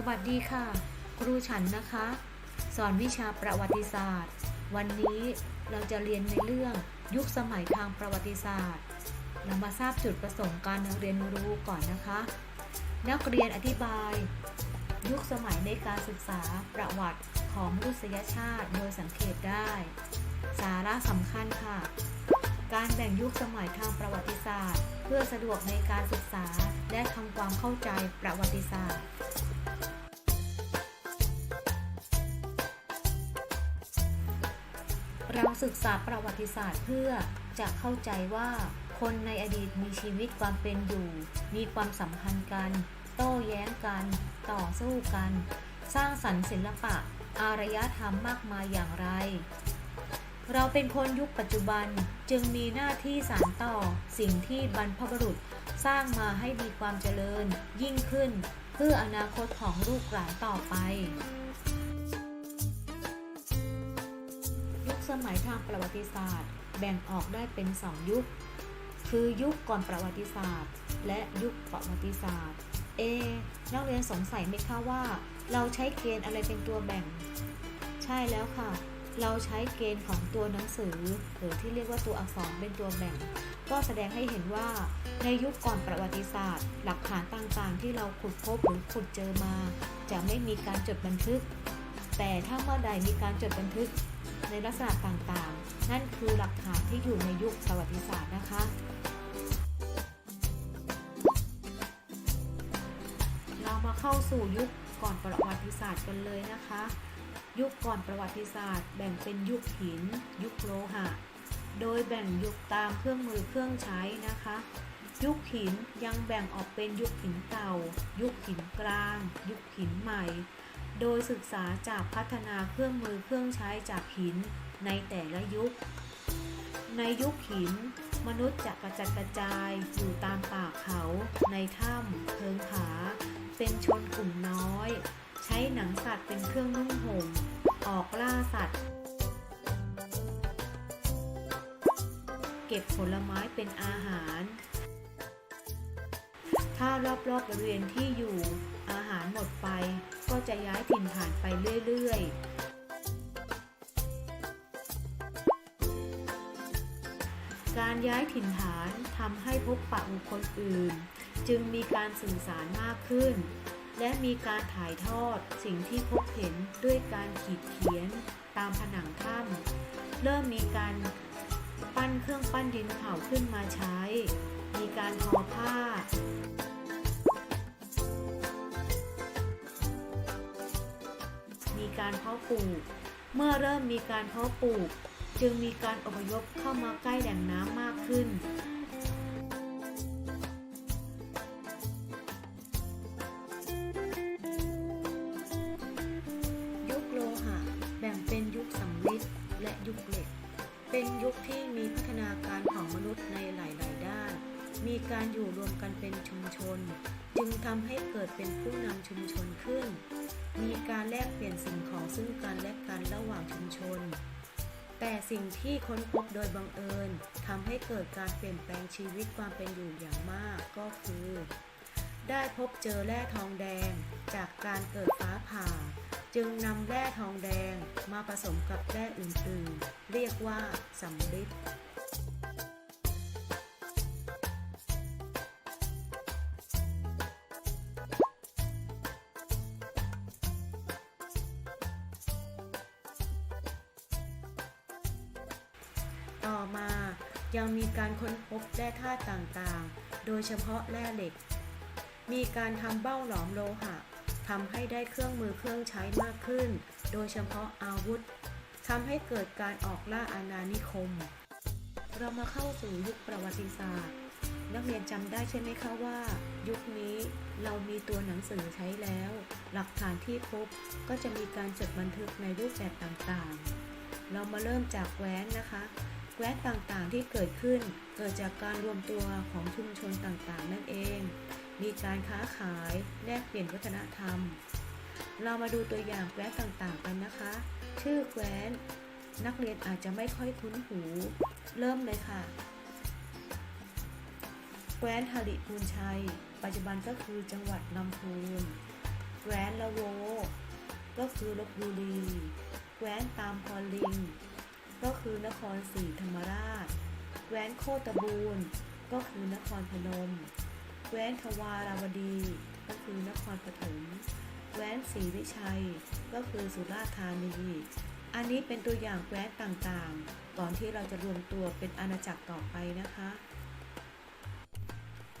สวัสดีค่ะ ครูฉันนะคะ สอนวิชาประวัติศาสตร์ วันนี้เราจะเรียนในเรื่องยุคสมัยทางประวัติศาสตร์ เรามาทราบจุดประสงค์การเรียนรู้ก่อนนะคะ นักเรียนอธิบาย ยุคสมัยในการศึกษาประวัติของมนุษยชาติโดยสังเกตได้ สาระสำคัญค่ะ การแบ่งยุคสมัยทางประวัติศาสตร์ เพื่อสะดวกในการศึกษาและทำความเข้าใจประวัติศาสตร์ เราศึกษาประวัติศาสตร์เพื่อจะเข้าใจว่าคนในอดีตมีชีวิตความเป็นอยู่ มีความสัมพันธ์กัน โต้แย้งกัน ต่อสู้กัน สร้างสรรค์ศิลปะ อารยธรรมมากมายอย่างไร เราเป็นคนยุคปัจจุบันจึงมีหน้าที่สานต่อสิ่งที่บรรพบุรุษสร้างมาให้มีความเจริญยิ่งขึ้น เพื่ออนาคตของลูกหลานต่อไป สมัยทางประวัติศาสตร์ แบ่งออกได้เป็น2ยุค คือยุคก่อนประวัติศาสตร์ และยุคประวัติศาสตร์ เอ นักเรียนสงสัยไหมคะว่า เราใช้เกณฑ์อะไรเป็นตัวแบ่ง ใช่แล้วค่ะ เราใช้เกณฑ์ของตัวหนังสือ หรือที่เรียกว่าตัวอักษรเป็นตัวแบ่ง ก็แสดงให้เห็นว่าในยุคก่อนประวัติศาสตร์ หลักฐานต่างๆ ที่เราขุดพบหรือขุดเจอมา จะไม่มีการจดบันทึก แต่ถ้าเมื่อใดมีการจดบันทึก ในลักษณะต่างๆ นั่นคือหลักฐานที่อยู่ในยุคประวัติศาสตร์นะคะ เรามาเข้าสู่ยุคก่อนประวัติศาสตร์กันเลยนะคะ ยุคก่อนประวัติศาสตร์ แบ่งเป็นยุคหิน ยุคโลหะ โดยแบ่งยุคตามเครื่องมือเครื่องใช้นะคะ ยุคหินยังแบ่งออกเป็นยุคหินเก่า ยุคหินกลาง ยุคหินใหม่ โดยศึกษาจากพัฒนาเครื่องมือเครื่องใช้จากหินในแต่ละยุค ในยุคหิน มนุษย์จะกระจัดกระจายอยู่ตามป่าเขา ในถ้ำเพิงผา เป็นชนกลุ่มน้อย ใช้หนังสัตว์เป็นเครื่องนุ่งห่ม ออกล่าสัตว์ เก็บผลไม้เป็นอาหาร ถ้ารอบๆบริเวณที่อยู่อาหารหมดไป ก็จะย้ายถิ่นฐานไปเรื่อยๆ การย้ายถิ่นฐานทำให้พบปะบุคคลอื่น จึงมีการสื่อสารมากขึ้น และมีการถ่ายทอดสิ่งที่พบเห็นด้วยการขีดเขียนตามผนังถ้ำเริ่มมีการปั้นเครื่องปั้นดินเผาขึ้นมาใช้ มีการทอผ้า การเพาะปลูก เมื่อเริ่มมีการเพาะปลูก จึงมีการอพยพเข้ามาใกล้แหล่งน้ำมากขึ้นยุคโลหะแบ่งเป็นยุคสำริดและยุคเหล็ก เป็นยุคที่มีพัฒนาการของมนุษย์ในหลาย ๆ ด้าน มีการอยู่รวมกันเป็นชุมชน จึงทำให้เกิดเป็นผู้นำชุมชนขึ้น มีการแลกเปลี่ยนสิ่งของซึ่งกันและกันระหว่างชุมชน แต่สิ่งที่ค้นพบโดยบังเอิญทำให้เกิดการเปลี่ยนแปลงชีวิตความเป็นอยู่อย่างมากก็คือ ได้พบเจอแร่ทองแดงจากการเกิดฟ้าผ่า จึงนำแร่ทองแดงมาผสมกับแร่อื่นๆ เรียกว่าสำริด ยังมีการค้นพบแร่ธาตุต่างๆ โดยเฉพาะแร่เหล็ก มีการทำเบ้าหลอมโลหะทำให้ได้เครื่องมือเครื่องใช้มากขึ้น โดยเฉพาะอาวุธทำให้เกิดการออกล่าอาณานิคม เรามาเข้าสู่ยุคประวัติศาสตร์ นักเรียนจำได้ใช่ไหมคะว่า ยุคนี้เรามีตัวหนังสือใช้แล้ว หลักฐานที่พบก็จะมีการจดบันทึกในรูปแบบต่างๆ เรามาเริ่มจากแคว้นนะคะ แคว้นต่างๆที่เกิดขึ้นเกิดจากการรวมตัวของชุมชนต่างๆ นั่นเอง มีการค้าขายแลกเปลี่ยนวัฒนธรรม เรามาดูตัวอย่างแคว้นต่างๆ กันนะคะ ชื่อแคว้นนักเรียนอาจจะไม่ค่อยคุ้นหู เริ่มเลยค่ะแคว้นหริพูนชัย ปัจจุบันก็คือจังหวัดลำพูนแคว้นละเวคือลบบุรีแคว้นตามพอลิง ก็คือนครศรีธรรมราช แว้นโคตบูรณ์ก็คือนครพนม แว้นทวาราวดี ก็คือนครปฐม แว้นศรีวิชัย ก็คือสุราษฎร์ธานี อันนี้เป็นตัวอย่างแว้นต่างๆ ก่อนที่เราจะรวมตัวเป็นอาณาจักรต่อไปนะคะ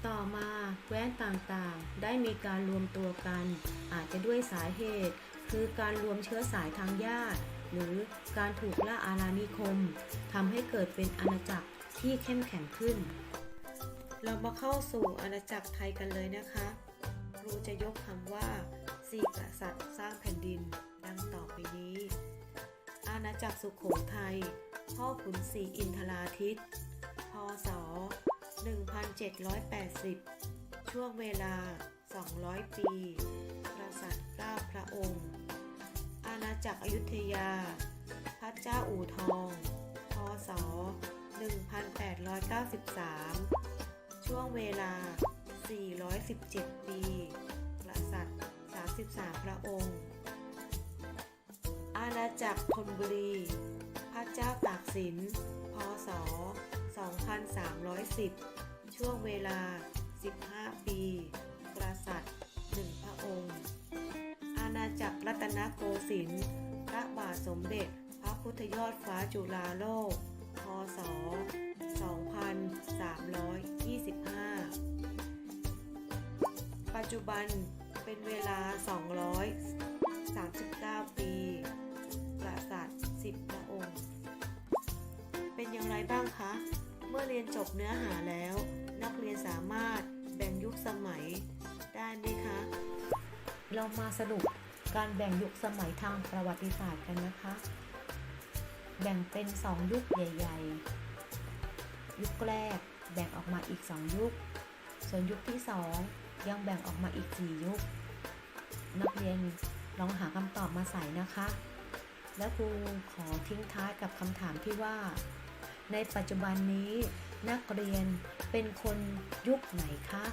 ต่อมาแว้นต่างๆ ได้มีการรวมตัวกัน อาจจะด้วยสาเหตุ คือการรวมเชื้อสายทางญาติ หรือการถูกล่าอาณานิคมทำให้เกิดเป็นอาณาจักรที่เข้มแข็งขึ้น เรามาเข้าสู่อาณาจักรไทยกันเลยนะคะ ครูจะยกคำว่าสี่กษัตริย์สร้างแผ่นดิน ดังต่อไปนี้ อาณาจักรสุขโขทัยพ่อขุนศรีอินทราทิตพศ 1780 ช่วงเวลา 200 ปี กษัตริย์เก้าพระองค์ อาณาจักรอยุธยา พระเจ้าอู่ทอง พศ 1893 ช่วงเวลา 417 ปี กษัตริย์ 33 พระองค์ อาณาจักรธนบุรี พระเจ้าตากสิน พศ 2310 ช่วงเวลา 15 ปี กษัตริย์ 1 พระองค์ จักรรัตนโกสินทร์พระบาทสมเด็จ พระพุทธยอดฟ้าจุฬาโลก พศ 2325 ปัจจุบันเป็นเวลา 239 ปีกษัตริย์10 พระองค์ เป็นอย่างไรบ้างคะ เมื่อเรียนจบเนื้อหาแล้ว นักเรียนสามารถแบ่งยุคสมัยได้ไหมคะ เรามาสรุป การแบ่งยุคสมัยทางประวัติศาสตร์กันนะคะ แบ่งเป็น2ยุคใหญ่ ๆ ยุคแรกแบ่งออกมาอีก2ยุค ส่วนยุคที่2ยังแบ่งออกมาอีก4ยุค นักเรียนลองหาคำตอบมาใส่นะคะ และครูขอทิ้งท้ายกับคำถามที่ว่า ในปัจจุบันนี้นักเรียนเป็นคนยุคไหนคะ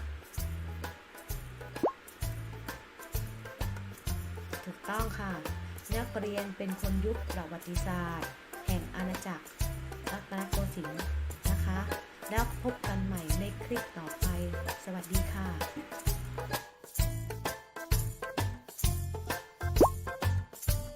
ต้องค่ะ นักเรียนเป็นคนยุคประวัติศาสตร์ แห่งอาณาจักรรัตนโกสินทร์นะคะ แล้วพบกันใหม่ในคลิปต่อไป สวัสดีค่ะ